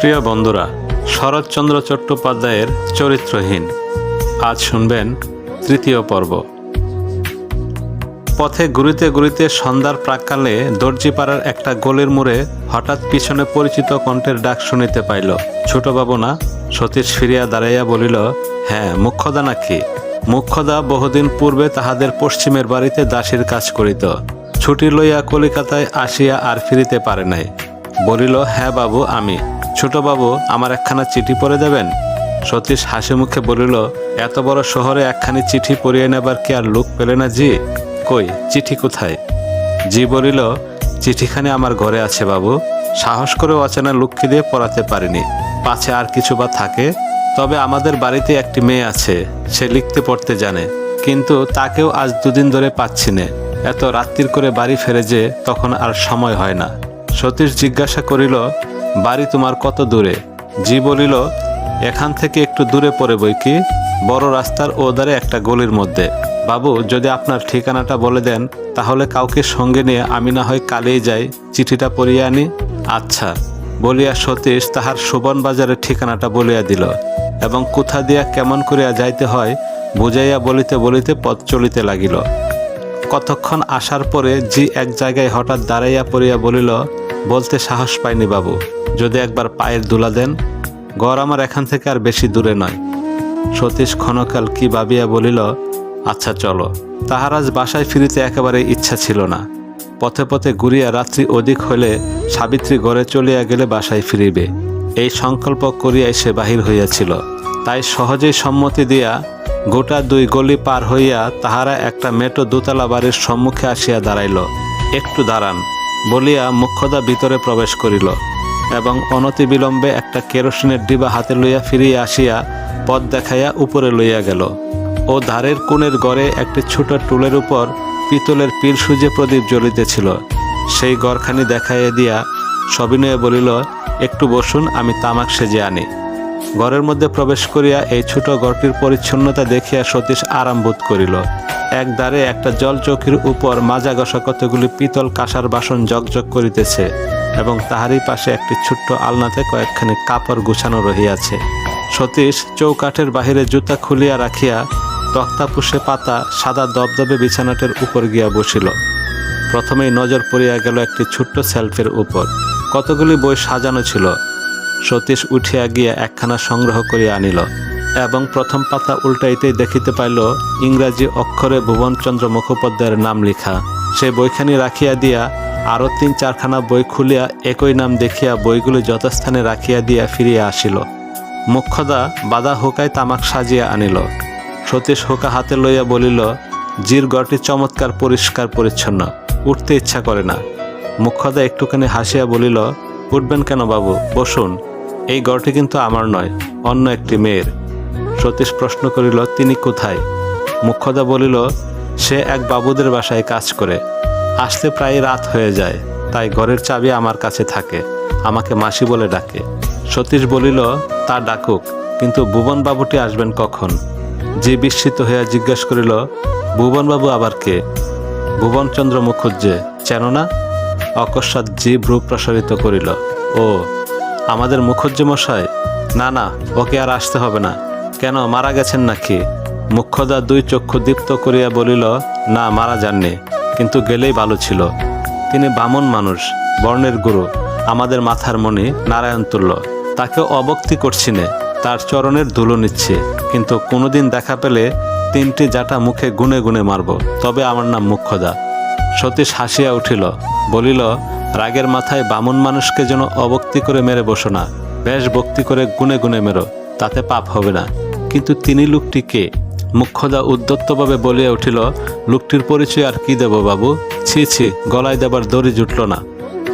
প্রিয় বন্ধুরা, শরৎচন্দ্র চট্টোপাধ্যায়ের চরিত্রহীন। আজ শুনবেন তৃতীয় পর্ব। পথে ঘুরিতে ঘুরিতে সন্ধ্যার প্রাককালে দর্জিপাড়ার একটা গোলের মোড়ে হঠাৎ পিছনে পরিচিত কণ্ঠের ডাক শুনিতে পাইল। ছোটবাবু না সতীশ ফিরিয়া দাঁড়াইয়া বলিল হ্যাঁ মুখ্যদা নাকি? মুখ্যদা বহুদিন পূর্বে তাহাদের পশ্চিমের বাড়িতে দাসীর কাজ করিত। ছুটি লইয়া কলিকাতায় আসিয়া আর ফিরিতে পারে নাই। বলিল হ্যাঁ বাবু, আমি। ছোট বাবু, আমার একখানা চিঠি পড়ে দেবেন? সতীশ হাসি মুখে বলিল, এত বড় শহরে একখানি চিঠি পড়িয়ে নেবার কি আর লোক পেলে না জি? কই, চিঠি কোথায়? জি বলিল, চিঠিখানি আমার ঘরে আছে বাবু। সাহস করে অচেনা লোককে দিয়ে পড়াতে পারিনি। পাছে আর কিছু বা থাকে? তবে আমাদের বাড়িতে একটি মেয়ে আছে, সে লিখতে পড়তে জানে। কিন্তু তাকেও আজ দুদিন ধরে পাচ্ছি না। এত রাত্রির করে বাড়ি ফেরে যে তখন আর সময় হয় না। সতীশ জিজ্ঞাসা করিল বাড়ি তোমার কত দূরে? জি বলিল, এখান থেকে একটু দূরে পড়ে বই কি? বড় রাস্তার ওদারে একটা গলির মধ্যে। বাবু, যদি আপনার ঠিকানাটা বলে দেন, তাহলে কাউকে সঙ্গে নিয়ে আমি না হয় কালেই যাই, চিঠিটা পড়িয়ে আনি। আচ্ছা। বলিয়া সতীশ তাহার সুবন বাজারের ঠিকানাটা বলিয়া দিল এবং কোথা দিয়া কেমন করিয়া যাইতে হয়, বুঝাইয়া বলিতে বলিতে পথ চলিতে লাগিল। কতক্ষণ আসার পরে জি এক জায়গায় হঠাৎ দাঁড়াইয়া পড়িয়া বলিল বলতে সাহস পাইনি বাবু। যদি একবার পায়ের দুলা দেন গড় আমার এখান থেকে আর বেশি দূরে নয়। সতীশ ক্ষণকাল কি ভাবিয়া বলিল আচ্ছা চলো। তাহার আজ বাসায় ফিরিতে একেবারে ইচ্ছা ছিল না। পথে পথে ঘুরিয়া রাত্রি অধিক হইলে সাবিত্রী ঘরে চলিয়া গেলে বাসায় ফিরিবে। এই সংকল্প করিয়াই সে বাহির হইয়াছিল। তাই সহজেই সম্মতি দিয়া গোটা দুই গলি পার হইয়া তাহারা একটা মেটো দোতলা বাড়ির সম্মুখে আসিয়া দাঁড়াইল। একটু দাঁড়ান। বলিয়া মুখ্যদা ভিতরে প্রবেশ করিল, এবং অনতি বিলম্বে একটা কেরোসিনের ডিবা হাতে লইয়া ফিরিয়া আসিয়া পথ দেখাইয়া উপরে লইয়া গেল ও ধারের কোণের গড়ে একটি ছোট টুলের উপর পিতলের পীর সুজে প্রদীপ জ্বলিতেছিল। সেই গড়খানি দেখাইয়া দিয়া সবিনয়ে বলিল, একটু বসুন, আমি তামাক সেজে আনি। ঘরের মধ্যে প্রবেশ করিয়া এই ছোট ঘরটির পরিচ্ছন্নতা দেখিয়া সতীশ আরাম বোধ করিল। এক দ্বারে একটা জল চৌকির উপর মাজা গসা কতগুলি পিতল কাঁসার বাসন জগজগ করিতেছে এবং তাহারই পাশে একটি ছোট্ট আলনাতে কয়েকখানি কাপড় গুছানো রহিয়াছে। সতীশ চৌকাঠের বাহিরে জুতা খুলিয়া রাখিয়া তক্তাপুষে পাতা সাদা দবদবে বিছানাটের উপর গিয়া বসিল। প্রথমেই নজর পড়িয়া গেল একটি ছোট্ট সেলফের উপর। কতগুলি বই সাজানো ছিল সতীশ উঠিয়া গিয়া একখানা সংগ্রহ করিয়া আনিল, এবং প্রথম পাতা উল্টাইতেই দেখিতে পাইল ইংরাজি অক্ষরে ভুবনচন্দ্র মুখোপাধ্যায়ের নাম লিখা। সে বইখানি রাখিয়া দিয়া আরও তিন চারখানা বই খুলিয়া একই নাম দেখিয়া বইগুলি যথাস্থানে রাখিয়া দিয়া ফিরিয়া আসিল। মুখ্যদা বাদা হোকায় তামাক সাজিয়া আনিল। সতীশ হোকা হাতে লইয়া বলিল, জির গড়টি চমৎকার, পরিষ্কার, পরিচ্ছন্ন, উঠতে ইচ্ছা করে না। মুখ্যদা একটুখানি হাসিয়া বলিল, উঠবেন কেন বাবু? বসুন। এই গড়টি কিন্তু আমার নয়, অন্য একটি মেয়ের। সতীশ প্রশ্ন করিল, তিনি কোথায়? মুখ্যদা বলিল, সে এক বাবুদের বাসায় কাজ করে। আসতে প্রায় রাত হয়ে যায়, তাই ঘরের চাবি আমার কাছে থাকে, আমাকে মাসি বলে ডাকে। সতীশ বলিল, তা ডাকুক, কিন্তু ভুবন বাবুটি আসবেন কখন? যে বিস্মিত হইয়া জিজ্ঞাসা করিল, ভুবনবাবু আবার কে? ভুবনচন্দ্র মুখুজ্জে চেন না? অকস্মাৎ জি ভ্রু প্রসারিত করিল, ও আমাদের মুখুজ্জে মশাই না না, ওকে আর আসতে হবে না। কেন, মারা গেছেন নাকি? মুখ্যদা দুই চক্ষু দীপ্ত করিয়া বলিল, না, মারা যাননি, কিন্তু গেলেই ভালো ছিল। তিনি বামন মানুষ, বর্ণের গুরু, আমাদের মাথার মণি নারায়ণ তুল্য। তাকে অবক্তি করছি তার চরণের ধুলো নিচ্ছে, কিন্তু কোনোদিন দেখা পেলে তিনটি জাটা মুখে গুনে গুনে মারব, তবে আমার নাম মুখ্যদা। সতীশ হাসিয়া উঠিল, বলিল রাগের মাথায় বামুন মানুষকে যেন অবক্তি করে মেরে বসো না। বেশ ভক্তি করে গুনে গুনে মেরো, তাতে পাপ হবে না। কিন্তু তিনি লোকটি কে? মুখ্যদা উদ্যত্তভাবে বলিয়া উঠিল, লোকটির পরিচয় আর কি দেব বাবু? ছি ছি, গলায় দেবার দড়ি জুটল না।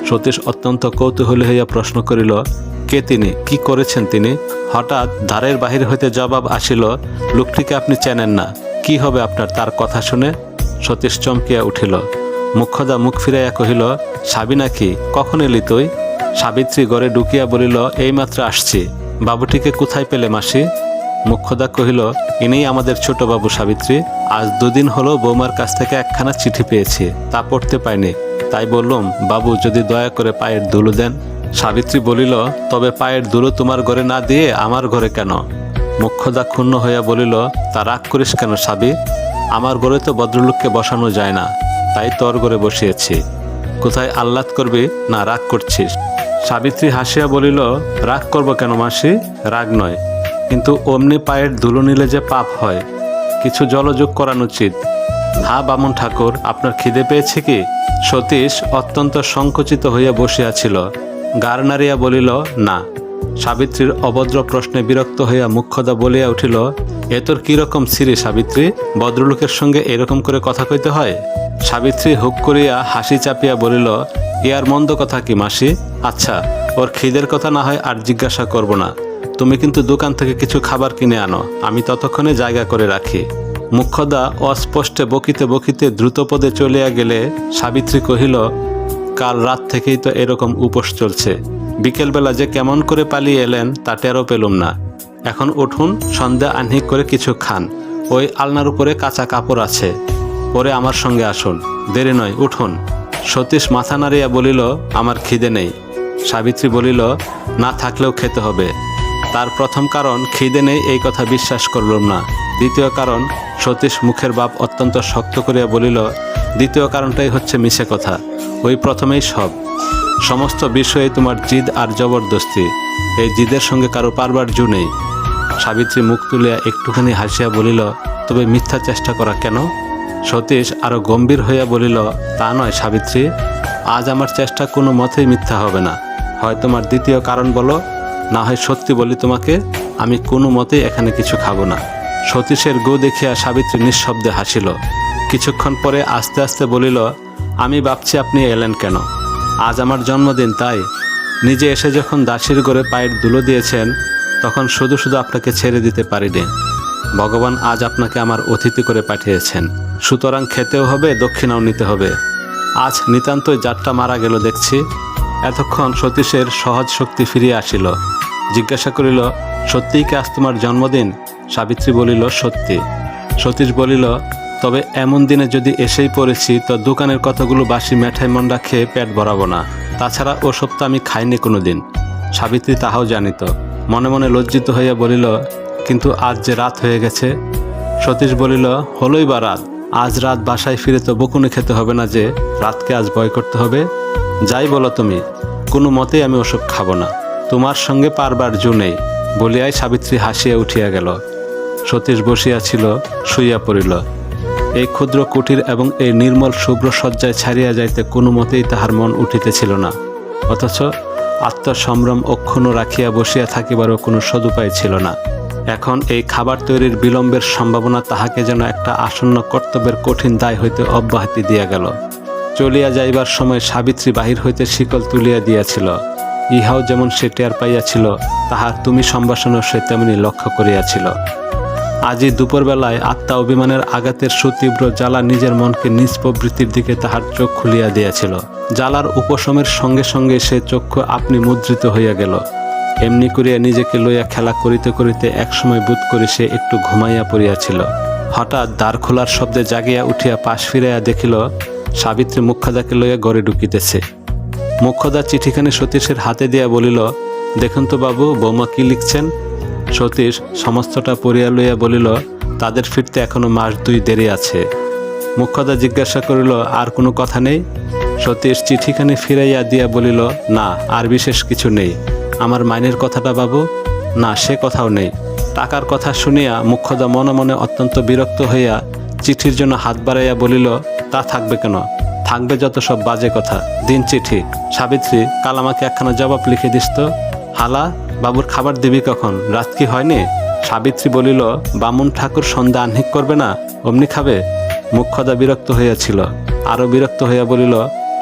সতীশ অত্যন্ত কৌতূহলী হইয়া প্রশ্ন করিল, কে তিনি? কি করেছেন তিনি? হঠাৎ দ্বারের বাহির হইতে জবাব আসিল, লোকটিকে আপনি চেনেন না। কি হবে আপনার তার কথা শুনে? সতীশ চমকিয়া উঠিল মুখ্যদা মুখ ফিরাইয়া কহিল, সাবি নাকি? কখন এলি তুই? সাবিত্রী ঘরে ঢুকিয়া বলিল এইমাত্র আসছি। বাবুটিকে কোথায় পেলে মাসি? মুখ্যদা কহিল ইনি আমাদের ছোট বাবু সাবিত্রী। আজ দুদিন হলো বৌমার কাছ থেকে একখানা চিঠি পেয়েছি। তা পড়তে পাইনি। তাই বললুম, বাবু যদি দয়া করে পায়ের ধুলো দেন। সাবিত্রী বলিল, তবে পায়ের ধুলো তোমার ঘরে না দিয়ে আমার ঘরে কেন? মুখ্যদা ক্ষুণ্ণ হইয়া বলিল, তা রাগ করিস কেন সাবি? আমার ঘরে তো ভদ্রলোককে বসানো যায় না। তাই তোর ঘরে বসিয়েছি। কোথায় আহ্লাদ করবি? না, রাগ করছিস। সাবিত্রী হাসিয়া বলিল, রাগ করব কেন মাসি? রাগ নয়। কিন্তু অমনি পায়ের ধুলো নিলে যে পাপ হয়। কিছু জলযোগ করানো উচিত। হা, বামন ঠাকুর, আপনার খিদে পেয়েছে কি? সতীশ অত্যন্ত সংকুচিত হইয়া বসিয়াছিল গার নাড়িয়া বলিল, না। সাবিত্রীর অভদ্র প্রশ্নে বিরক্ত হইয়া মুখ্যদা বলিয়া উঠিল, এ তোর কীরকম সিরি সাবিত্রী? ভদ্রলোকের সঙ্গে এরকম করে কথা কইতে হয়? সাবিত্রী হুক করিয়া হাসি চাপিয়া বলিল ইয়ার মন্দ কথা কি মাসি? আচ্ছা ওর খিদের কথা না হয় আর জিজ্ঞাসা করব না। তুমি কিন্তু দোকান থেকে কিছু খাবার কিনে আনো, আমি ততক্ষণে জায়গা করে রাখি। মুখ্যদা অস্পষ্টে বকিতে বকিতে দ্রুতপদে চলিয়া গেলে সাবিত্রী কহিল, কাল রাত থেকেই তো এরকম উপোস চলছে। বিকেলবেলা যে কেমন করে পালিয়ে এলেন, তা টেরও পেলুম না। এখন উঠুন, সন্ধ্যা আহ্নিক করে কিছু খান। ওই আলনার উপরে কাঁচা কাপড় আছে। পরে আমার সঙ্গে আসুন। দেরি নয়, উঠুন। সতীশ মাথা নাড়িয়া বলিল, আমার খিদে নেই। সাবিত্রী বলিল, না থাকলেও খেতে হবে। তার প্রথম কারণ, খিদে নেই এই কথা বিশ্বাস করলাম না। দ্বিতীয় কারণ, সতীশ মুখের বাপ অত্যন্ত শক্ত করিয়া বলিল, দ্বিতীয় কারণটাই হচ্ছে মিশে কথা। ওই প্রথমেই সব। সমস্ত বিষয়ে তোমার জিদ আর জবরদস্তি। এই জিদের সঙ্গে কারও পারবার জু নেই। সাবিত্রী মুখ তুলিয়া একটুখানি হাসিয়া বলিল, তবে মিথ্যা চেষ্টা করা কেন? সতীশ আরও গম্ভীর হইয়া বলিল, তা নয় সাবিত্রী, আজ আমার চেষ্টা কোনো মতেই মিথ্যা হবে না। হয় তোমার দ্বিতীয় কারণ বলো, না হয় সত্যি বলি তোমাকে, আমি কোনো মতেই এখানে কিছু খাব না। সতীশের গো দেখিয়া সাবিত্রী নিঃশব্দে হাসিল। কিছুক্ষণ পরে আস্তে আস্তে বলিল আমি ভাবছি আপনি এলেন কেন? আজ আমার জন্মদিন, তাই? নিজে এসে যখন দাসীর ঘরে পায়ের ধুলো দিয়েছেন, তখন শুধু শুধু আপনাকে ছেড়ে দিতে পারিনি। ভগবান আজ আপনাকে আমার অতিথি করে পাঠিয়েছেন। সুতরাং খেতেও হবে, দক্ষিণাও নিতে হবে। আজ নিতান্তই যাত্রা মারা গেল, দেখছি। এতক্ষণ সতীশের সহজ শক্তি ফিরিয়ে আসিল। জিজ্ঞাসা করিল, সত্যিই কি আজ তোমার জন্মদিন? সাবিত্রী বলিল, সত্যি। সতীশ বলিল তবে এমন দিনে যদি এসেই পড়েছি, তো দোকানের কথাগুলো বাসি মেঠাই মন্ডা খেয়ে পেট ভরাবো না। তাছাড়া ওসব তো আমি খাইনি কোনো দিন সাবিত্রী তাহাও জানিত। মনে মনে লজ্জিত হইয়া বলিল, কিন্তু আজ যে রাত হয়ে গেছে। সতীশ বলিল, হলোই বা রাত? আজ রাত বাসায় ফিরে তো বকুনি খেতে হবে না যে, রাতকে আজ ভয় করতে হবে? যাই বলো তুমি, কোনো মতেই আমি ওসব খাব না। তোমার সঙ্গে পারবার জু নেই। বলিয়াই সাবিত্রী হাসিয়া উঠিয়া গেল। সতীশ বসিয়াছিল, শুইয়া পড়িল। এই ক্ষুদ্র কুটির এবং এই নির্মল শুভ্র সজ্জায় ছাড়িয়া যাইতে কোনো মতেই তাহার মন উঠিতেছিল না। অথচ আত্মসম্ভ্রম অক্ষুণ্ণ রাখিয়া বসিয়া থাকিবারও কোনো সদুপায় ছিল না। এখন এই খাবার তৈরির বিলম্বের সম্ভাবনা তাহাকে যেন একটা আসন্ন কর্তব্যের কঠিন দায় হইতে অব্যাহতি দিয়া গেল। চলিয়া যাইবার সময় সাবিত্রী বাহির হইতে শিকল তুলিয়া দিয়াছিল। ইহাও যেমন সে টের পাইয়াছিল তাহার তুমি সম্ভাষণও সে তেমনি লক্ষ্য করিয়াছিল। আজই দুপুরবেলায় আত্মা অভিমানের আঘাতের সুতীব্র জ্বালা নিজের মনকে নিজ প্রবৃত্তির দিকে তাহার চোখ খুলিয়া দিয়াছিল। জ্বালার উপশমের সঙ্গে সঙ্গে সে চক্ষু আপনি মুদ্রিত হইয়া গেল। এমনি করিয়া নিজেকে লইয়া খেলা করিতে করিতে একসময় বোধ করি সে একটু ঘুমাইয়া পড়িয়াছিল। হঠাৎ দ্বার খোলার শব্দে জাগিয়া উঠিয়া পাশ ফিরাইয়া দেখিল, সাবিত্রী মুখ্যদাকে লইয়া গড়ে ঢুকিতেছে। মুখ্যদা চিঠিখানি সতীশের হাতে দিয়া বলিল, দেখুন তো বাবু, বৌমা কি লিখছেন? সতীশ সমস্তটা পড়িয়া লইয়া বলিল, তাদের ফিরতে এখনও মাস দুই দেরি আছে। মুখ্যদা জিজ্ঞাসা করিল, আর কোনো কথা নেই? সতীশ চিঠিখানি ফিরাইয়া দিয়া বলিল, না, আর বিশেষ কিছু নেই। আমার মাইনের কথাটা বাবু? না, সে কথাও নেই। টাকার কথা শুনিয়া মুখ্যদা মনে মনে অত্যন্ত বিরক্ত হইয়া চিঠির জন্য হাত বাড়াইয়া বলিল, তা থাকবে কেন? থাকবে যত সব বাজে কথা। দিন চিঠি। সাবিত্রী, কাল আমাকে একখানা জবাব লিখে দিস তো। হালা বাবুর খাবার দিবি কখন? রাত কি হয়নি? সাবিত্রী বলিল, বামুন ঠাকুর সন্ধ্যা আহ্নিক করবে না? অমনি খাবে? মুখ্যদা বিরক্ত হইয়াছিল। আরও বিরক্ত হইয়া বলিল,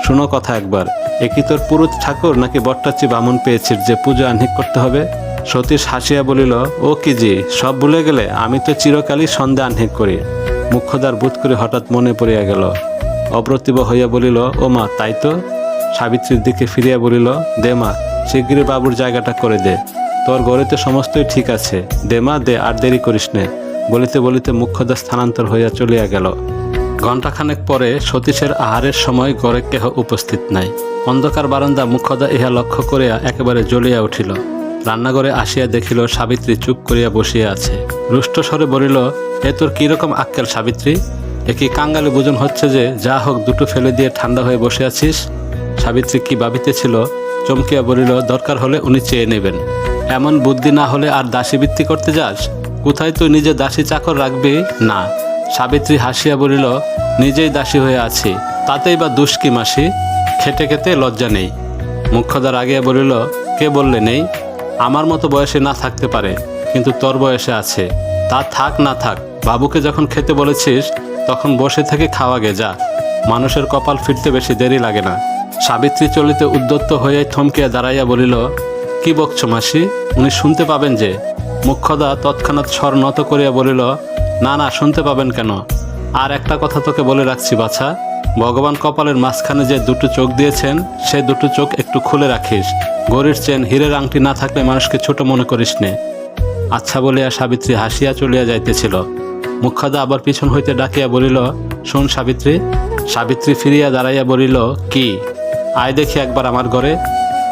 শুনো কথা একবার একই তোর পুরুত ঠাকুর নাকি বট্টাচি বামুন পেয়েছিস যে পুজো আহ্নিক করতে হবে? সতীশ হাসিয়া বলিল, ও কি জি সব ভুলে গেলে আমি তো চিরকালই সন্ধ্যা আহ্নিক করি। মুখ্যদার বোধ করে হঠাৎ মনে পড়িয়া গেল। অপ্রতিভ হইয়া বলিল, ও মা, তাই তো? সাবিত্রীর দিকে ফিরিয়া বলিল, দে মা শিগগিরই বাবুর জায়গাটা করে দে। তোর ঘরে তো সমস্তই ঠিক আছে। দে মা, দে, আর দেরি করিস নে। বলিতে বলিতে মুখ্যদা স্থানান্তর হইয়া চলিয়া গেল। ঘণ্টাখানেক পরে সতীশের আহারের সময় গড়ে কেহ উপস্থিত নাই। অন্ধকার বারান্দা মুখদা ইহা লক্ষ্য করিয়া একেবারে জ্বলিয়া উঠিল। রান্নাঘরে আসিয়া দেখিল সাবিত্রী চুপ করিয়া বসিয়া আছে। রুষ্ট স্বরে বলিল, এ তোর কীরকম আক্কেল সাবিত্রী? এ কি কাঙ্গালে বুঝন হচ্ছে যে যা হোক দুটো ফেলে দিয়ে ঠান্ডা হয়ে বসে আছিস? সাবিত্রী কি ভাবিতেছিল? চমকিয়া বলিল, দরকার হলে উনি চেয়ে নেবেন। এমন বুদ্ধি না হলে আর দাসী বৃত্তি করতে যাস? কোথায় তুই নিজে দাসী চাকর রাখবি? না। সাবিত্রী হাসিয়া বলিল, নিজেই দাসী হয়ে আছি। তাতেই বা দুষ কি মাসি? খেটে খেতে লজ্জা নেই। মুখ্যদার আগে বলিল, কে বললে নেই? আমার মতো বয়সে না থাকতে পারে, কিন্তু তোর বয়সে আছে। তা থাক না থাক, বাবুকে যখন খেতে বলেছিস, তখন বসে থেকে খাওয়া গে যা। মানুষের কপাল ফিরতে বেশি দেরি লাগে না। সাবিত্রী চলিতে উদ্যত্ত হয়ে থমকিয়া দাঁড়াইয়া বলিল, কি বকছ মাসি? উনি শুনতে পাবেন যে? মুখ্যদা তৎক্ষণাৎ স্বর নত করিয়া বলিল, না না, শুনতে পাবেন কেন? আর একটা কথা তোকে বলে রাখছি, বাছা। ভগবান কপালের মাঝখানে যে দুটো চোখ দিয়েছেন, সে দুটো চোখ একটু খুলে রাখিস। গরির চেন হীরের আংটি না থাকলে মানুষকে ছোট মনে করিস নে। আচ্ছা বলিয়া সাবিত্রী হাসিয়া চলিয়া যাইতেছিল। মুখ্যদা আবার পিছন হইতে ডাকিয়া বলিল, শোন সাবিত্রী। সাবিত্রী ফিরিয়া দাঁড়াইয়া বলিল, কি? আয় দেখি একবার আমার ঘরে।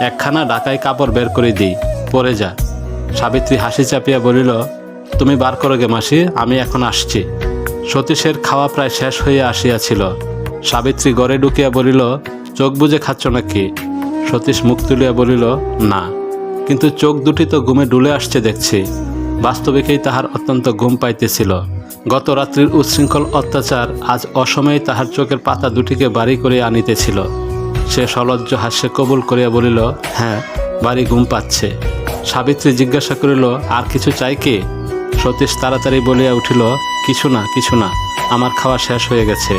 একখানা ডাকাই কাপড় বের করে দিই। পরে যা। সাবিত্রী হাসি চাপিয়া বলিল, তুমি বার করো গে মাসি, আমি এখন আসছি। সতীশের খাওয়া প্রায় শেষ হইয়া আসিয়াছিল। সাবিত্রী ঘরে ঢুকিয়া বলিল, চোখ বুজে খাচ্ছ নাকি? সতীশ মুখ তুলিয়া বলিল, না। কিন্তু চোখ দুটি তো ঘুমে ডুলে আসছে দেখছি। বাস্তবিকেই তাহার অত্যন্ত ঘুম পাইতেছিল। গত রাত্রির উচ্ছৃঙ্খল অত্যাচার আজ অসময়ে তাহার চোখের পাতা দুটিকে বাড়ি করে আনিতেছিল। সে সলজ্জ হাস্যে কবুল করিয়া বলিল হ্যাঁ বাড়ি ঘুম পাচ্ছে। সাবিত্রী জিজ্ঞাসা করিল, আর কিছু চাই কি? সতীশ তাড়াতাড়ি বলিয়া উঠিল, কিছু না কিছু না, আমার খাওয়া শেষ হয়ে গেছে।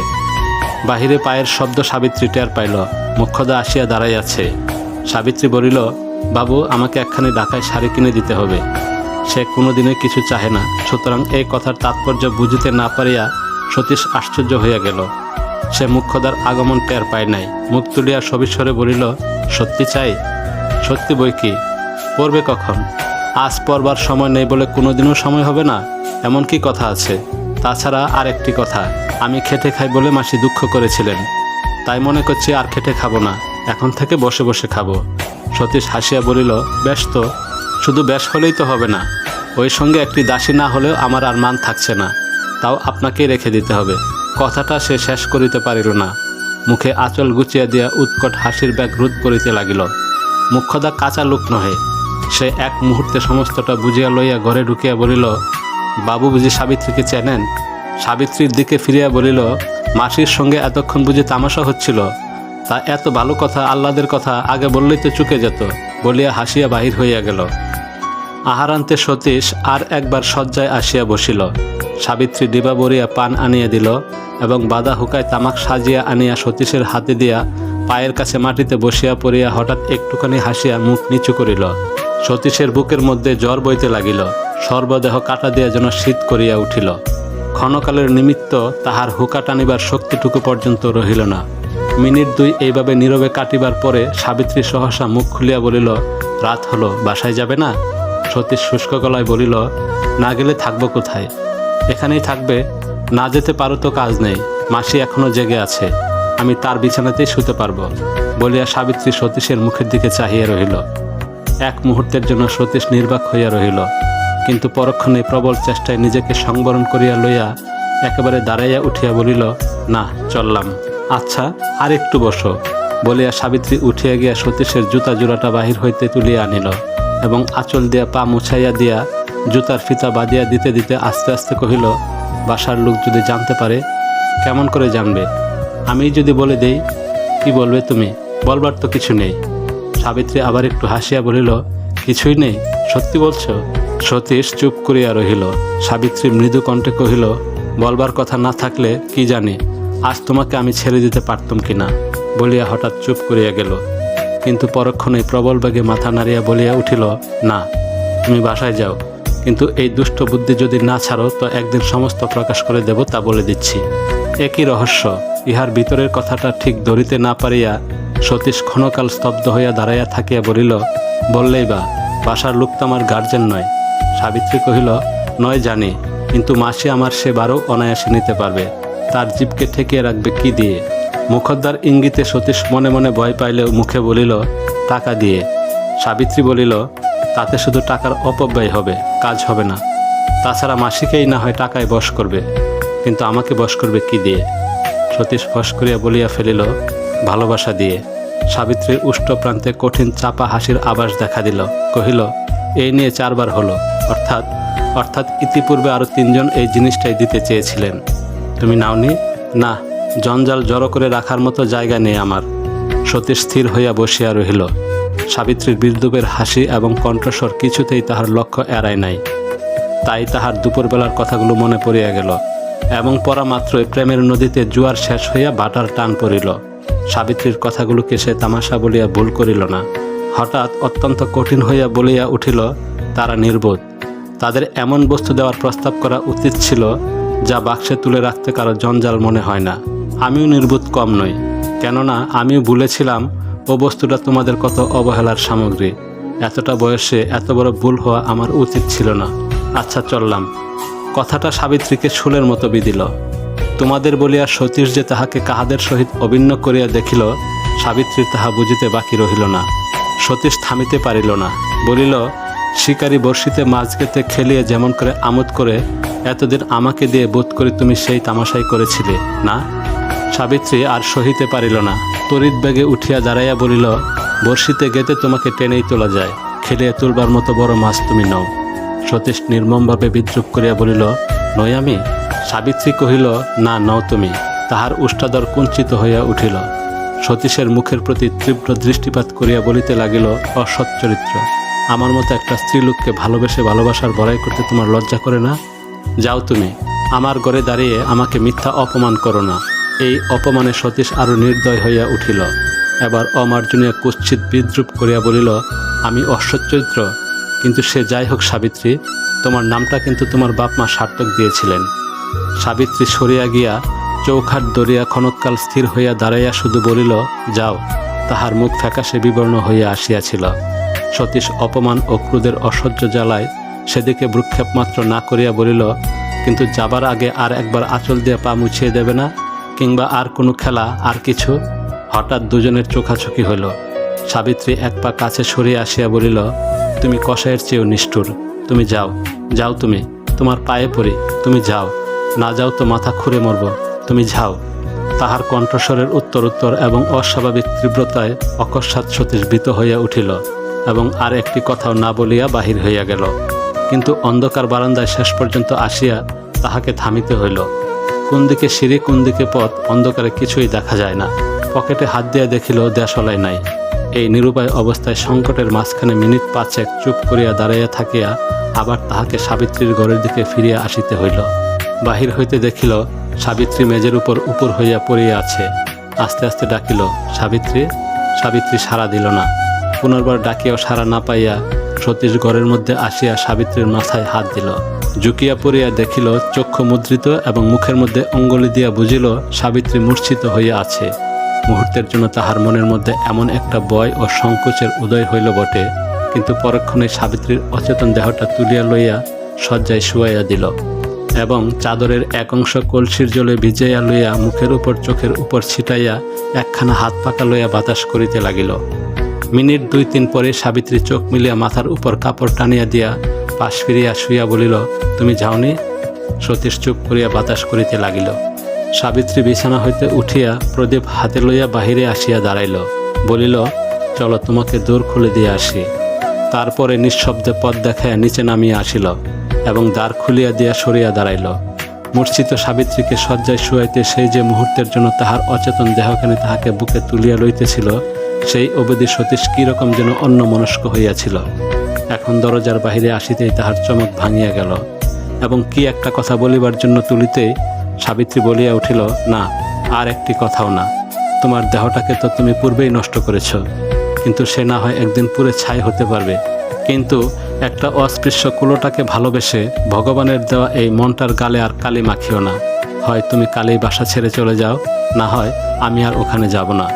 বাহিরে পায়ের শব্দ সাবিত্রী টের পাইল, মুখ্যদা আসিয়া দাঁড়াইয়াছে। সাবিত্রী বলিল, বাবু, আমাকে একখানি ঢাকায় শাড়ি কিনে দিতে হবে। সে কোনোদিনই কিছু চাহে না। সুতরাং এই কথার তাৎপর্য বুঝিতে না পারিয়া সতীশ আশ্চর্য হইয়া গেল। সে মুখ্যদার আগমন টের পায় নাই। মুখ তুলিয়া সবিস্বরে বলিল, সত্যি চাই? সত্যি বই কি? পড়বে কখন? আজ পড়বার সময় নেই বলে কোনোদিনও সময় হবে না? এমন কি কথা আছে? তাছাড়া আর একটি কথা, আমি খেটে খাই বলে মাসি দুঃখ করেছিলেন। তাই মনে করছি আর খেটে খাব না, এখন থেকে বসে বসে খাব। সতীশ হাসিয়া বলিল, বেশ তো, শুধু বেশ হলেই তো হবে না। ওই সঙ্গে একটি দাসী না হলেও আমার আর মান থাকছে না। তাও আপনাকেই রেখে দিতে হবে। কথাটা সে শেষ করিতে পারিল না। মুখে আঁচল গুছিয়া দিয়া উৎকট হাসির ব্যাগ রোধ করিতে লাগিল। মুখ্যদা কাঁচা লোক নহে। সে এক মুহূর্তে সমস্তটা বুঝিয়া লইয়া ঘরে ঢুকিয়া বলিল, বাবু বুঝি সাবিত্রীকে চেনেন? সাবিত্রীর দিকে ফিরিয়া বলিল, মাসির সঙ্গে এতক্ষণ বুঝি তামাশা হচ্ছিল। তা এত ভালো কথা, আহ্লাদের কথা, আগে বললেই তো চুকে যেত। বলিয়া হাসিয়া বাহির হইয়া গেল। আহারান্তে সতীশ আর একবার শয্যায় আসিয়া বসিল। সাবিত্রী ডিবা বরিয়া পান আনিয়া দিল এবং বাদা হুকায় তামাক সাজিয়া আনিয়া সতীশের হাতে দিয়া পায়ের কাছে মাটিতে বসিয়া পড়িয়া হঠাৎ একটুখানি হাসিয়া মুখ নিচু করিল। সতীশের বুকের মধ্যে জ্বর বইতে লাগিল। সর্বদেহ কাটা দিয়া যেন শীত করিয়া উঠিল। ক্ষণকালের নিমিত্ত তাহার হুকা টানিবার শক্তিটুকু পর্যন্ত রহিল না। মিনিট দুই এইভাবে নীরবে কাটিবার পরে সাবিত্রী সহসা মুখ খুলিয়া বলিল, রাত হলো, বাসায় যাবে না? সতীশ শুষ্ক গলায় বলিল, না গেলে থাকব কোথায়? এখানেই থাকবে। না যেতে পারো তো কাজ নেই। মাসি এখনও জেগে আছে। আমি তার বিছানাতেই শুতে পারব। বলিয়া সাবিত্রী সতীশের মুখের দিকে চাহিয়া রহিল। এক মুহূর্তের জন্য সতীশ নির্বাক হইয়া রহিল। কিন্তু পরক্ষণে প্রবল চেষ্টায় নিজেকে সংবরণ করিয়া লইয়া একেবারে দাঁড়াইয়া উঠিয়া বলিল, না, চললাম। আচ্ছা আর একটু বসো। বলিয়া সাবিত্রী উঠিয়া গিয়া সতীশের জুতা জোড়াটা বাহির হইতে তুলিয়া আনিল এবং আঁচল দিয়া পা মুছাইয়া দিয়া জুতার ফিতা বাঁধিয়া দিতে দিতে আস্তে আস্তে কহিল, বাসার লোক যদি জানতে পারে, কেমন করে জানবে? আমি যদি বলে দেই, কি বলবে তুমি? বলবার তো কিছু নেই। সাবিত্রী আবার একটু হাসিয়া বলিল, কিছুই নেই, সত্যি বলছো? সতীশ চুপ করিয়া রহিল। সাবিত্রী মৃদু কণ্ঠে কহিল, বলবার কথা না থাকলে কি জানি, আজ তোমাকে আমি ছেড়ে দিতে পারতাম কিনা? বলিয়া হঠাৎ চুপ করিয়া গেল। কিন্তু পরক্ষণে প্রবল বেগে মাথা নাড়িয়া বলিয়া উঠিল, না, তুমি বাসায় যাও। কিন্তু এই দুষ্ট বুদ্ধি যদি না ছাড়ো, তো একদিন সমস্ত প্রকাশ করে দেব তা বলে দিচ্ছি। একই রহস্য, ইহার ভিতরের কথাটা ঠিক ধরিতে না পারিয়া সতীশ ক্ষণকাল স্তব্ধ হইয়া দাঁড়াইয়া থাকিয়া বলিল, বললেই বা, বাসার লোক তো আমার গার্জেন নয়। সাবিত্রী কহিল, নয় জানি, কিন্তু মাসি আমার সে বারও অনায়াসে নিতে পারবে। তার জীবকে ঠেকিয়ে রাখবে কি দিয়ে? মুখদ্দার ইঙ্গিতে সতীশ মনে মনে ভয় পাইলেও মুখে বলিল, টাকা দিয়ে। সাবিত্রী বলিল তাতে শুধু টাকার অপব্যয় হবে, কাজ হবে না। তাছাড়া মাসিকেই না হয় টাকায় বশ করবে। কিন্তু আমাকে বস করবে কি দিয়ে? সতীশ ফস করিয়া বলিয়া ফেলিল, ভালোবাসা দিয়ে। সাবিত্রীর উষ্ট প্রান্তে কঠিন চাপা হাসির আভাস দেখা দিল। কহিল, এই নিয়ে চারবার হলো। অর্থাৎ অর্থাৎ ইতিপূর্বে আরও তিনজন এই জিনিসটাই দিতে চেয়েছিলেন। তুমি নাওনি? না, জঞ্জাল জড়ো করে রাখার মতো জায়গা নেই আমার। সতীশ স্থির হইয়া বসিয়া রহিল। সাবিত্রীর বিদ্রুপের হাসি এবং কণ্ঠস্বর কিছুতেই তাহার লক্ষ্য এড়ায় নাই। তাই তাহার দুপুরবেলার কথাগুলো মনে পড়িয়া গেল এবং পরা মাত্রই প্রেমের নদীতে জুয়ার শেষ হইয়া বাটার টান পড়িল। সাবিত্রীর কথাগুলোকে সে তামাশা বলিয়া ভুল করিল না। হঠাৎ অত্যন্ত কঠিন হইয়া বলিয়া উঠিল, তারা নির্বোধ। তাদের এমন বস্তু দেওয়ার প্রস্তাব করা উচিত ছিল যা বাক্সে তুলে রাখতে কারও জঞ্জাল মনে হয় না। আমিও নির্বোধ কম নই। কেননা আমিও ভুলেছিলাম ও বস্তুটা তোমাদের কত অবহেলার সামগ্রী। এতটা বয়সে এত বড় ভুল হওয়া আমার উচিত ছিল না। আচ্ছা চললাম। কথাটা সাবিত্রীকে শুলের মতো বিদিল তোমাদের বলিয়া সতীশ যে তাহাকে কাহাদের সহিত অভিন্ন করিয়া দেখিল সাবিত্রীর তাহা বুঝিতে বাকি রহিল না। সতীশ থামিতে পারিল না। বলিল, শিকারী বর্ষিতে মাছ গেতে খেলিয়ে যেমন করে আমোদ করে, এতদিন আমাকে দিয়ে বোধ করে তুমি সেই তামাশাই করেছিলে, না? সাবিত্রী আর সহিতে পারিল না। তড়িৎ বেগে উঠিয়া দাঁড়াইয়া বলিল বর্ষিতে গেতে তোমাকে টেনেই তোলা যায়। খেলিয়ে তুলবার মতো বড় মাছ তুমি নও। সতীশ নির্মমভাবে বিদ্রুপ করিয়া বলিল নই আমি? সাবিত্রী কহিল, না, নও তুমি। তাহার উষ্টাদর কুঞ্চিত হইয়া উঠিল। সতীশের মুখের প্রতি তীব্র দৃষ্টিপাত করিয়া বলিতে লাগিল, অসৎ চরিত্র। আমার মতো একটা স্ত্রীলোককে ভালোবেসে ভালোবাসার বড়াই করতে তোমার লজ্জা করে না? যাও তুমি। আমার ঘরে দাঁড়িয়ে আমাকে মিথ্যা অপমান করো না। এই অপমানে সতীশ আরও নির্দয় হইয়া উঠিল। এবার অমার্জনীয় কুৎসিত বিদ্রুপ করিয়া বলিল, আমি অসচ্চরিত্র কিন্তু সে যাই হোক সাবিত্রী, তোমার নামটা কিন্তু তোমার বাপ মা সার্থক দিয়েছিলেন। সাবিত্রী সরিয়া গিয়া চৌখাট দরিয়া ক্ষণকাল স্থির হইয়া দাঁড়াইয়া শুধু বলিল, যাও। তাহার মুখ ফ্যাকাশে বিবর্ণ হইয়া আসিয়াছিল। সতীশ অপমান ও ক্রোধের অসহ্য জ্বালায় সেদিকে ভ্রুক্ষেপ মাত্র না করিয়া বলিল, কিন্তু যাবার আগে আর একবার আঁচল দিয়ে পা মুছিয়ে দেবে না? কিংবা আর কোনো খেলা, আর কিছু? হঠাৎ দুজনের চোখাচোখি হইল। সাবিত্রী এক পা কাছে সরিয়ে আসিয়া বলিল, তুমি কষায়ের চেয়েও নিষ্ঠুর। তুমি যাও যাও তুমি। তোমার পায়ে পড়ি, তুমি যাও। না যাও তো মাথা খুঁড়ে মরব। তুমি যাও তাহার কণ্ঠস্বরের উত্তর উত্তর এবং অস্বাভাবিক তীব্রতায় অকস্মাৎ সতীশ ভীত হইয়া উঠিল এবং আর একটি কথাও না বলিয়া বাহির হইয়া গেল। কিন্তু অন্ধকার বারান্দায় শেষ পর্যন্ত আসিয়া তাহাকে থামিতে হইল। কোন দিকে সিঁড়ি কোন দিকে পথ, অন্ধকারে কিছুই দেখা যায় না। পকেটে হাত দিয়া দেখিল দেশলাই নাই। এই নিরুপায় অবস্থায় সংকটের মাঝখানে মিনিট পাঁচেক চুপ করিয়া দাঁড়াইয়া থাকিয়া আবার তাহাকে সাবিত্রীর ঘরের দিকে ফিরিয়া আসিতে হইল। বাহির হইতে দেখিল, সাবিত্রী মেজের উপর উপর হইয়া পড়িয়া আছে। আস্তে আস্তে ডাকিল, সাবিত্রী সাবিত্রী সাড়া দিল না। পুনর্বার ডাকিয়াও সাড়া না পাইয়া সতীশ ঘরের মধ্যে আসিয়া সাবিত্রীর মাথায় হাত দিল। জুকিয়া পড়িয়া দেখিল, চক্ষু মুদ্রিত এবং মুখের মধ্যে অঙ্গলি দিয়া বুঝিল, সাবিত্রী মূর্ছিত হইয়া আছে। মুহূর্তের জন্য তাহার মনের মধ্যে এমন একটা বয় ও সংকোচের উদয় হইল বটে। কিন্তু পরক্ষণে সাবিত্রীর অচেতন দেহটা তুলিয়া লইয়া শয্যায় শুয়াইয়া দিল এবং চাদরের এক অংশ কলসির জলে ভিজাইয়া লইয়া মুখের উপর চোখের উপর ছিটাইয়া একখানা হাত পাকা লইয়া বাতাস করিতে লাগিল। মিনিট দুই তিন পরে সাবিত্রী চোখ মিলিয়া মাথার উপর কাপড় টানিয়া দিয়া পাশ ফিরিয়া শুইয়া বলিল, তুমি যাওনি? সতীশ চুপ করিয়া বাতাস করিতে লাগিল। সাবিত্রী বিছানা হইতে উঠিয়া প্রদীপ হাতে লইয়া বাহিরে আসিয়া দাঁড়াইল। বলিল, চলো তোমাকে দূর খুলে দিয়ে আসি। তারপরে নিঃশব্দে পথ দেখাইয়া নিচে নামিয়া আসিল এবং দ্বার খুলিয়া দিয়া সরিয়া দাঁড়াইল। মূর্ছিত সাবিত্রীকে শয্যায় শুয়াইতে সেই যে মুহূর্তের জন্য তাহার অচেতন দেহখানি তাহাকে বুকে তুলিয়া লইতেছিল, সেই অবধি সতীশ কীরকম যেন অন্য মনস্ক হইয়াছিল। এখন দরজার বাহিরে আসিতেই তাহার চমক ভাঙিয়া গেল এবং কি একটা কথা বলিবার জন্য তুলিতে সাবিত্রী বলিয়া উঠিল, না, আর একটি কথাও না। তোমার দেহটাকে তো তুমি পূর্বেই নষ্ট করেছ, কিন্তু সে না হয় একদিন পুরে ছাই হতে পারবে। কিন্তু একটা অস্পৃশ্য কুলোটাকে ভালোবেসে ভগবানের দেওয়া এই মনটার গালে আর কালি মাখিও না। হয় তুমি কালি বাসা ছেড়ে চলে যাও, না হয় আমি আর ওখানে যাব না।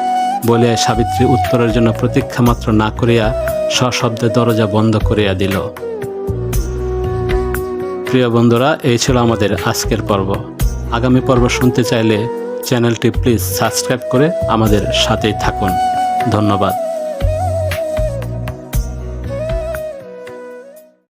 বলিয়া সাবিত্রী উত্তরের জন্য প্রতীক্ষা মাত্র না করিয়া সশব্দে দরজা বন্ধ করিয়া দিল। প্রিয় বন্ধুরা, এই ছিল আমাদের আজকের পর্ব। আগামী পর্ব শুনতে চাইলে চ্যানেলটি প্লিজ সাবস্ক্রাইব করে আমাদের সাথেই থাকুন। ধন্যবাদ।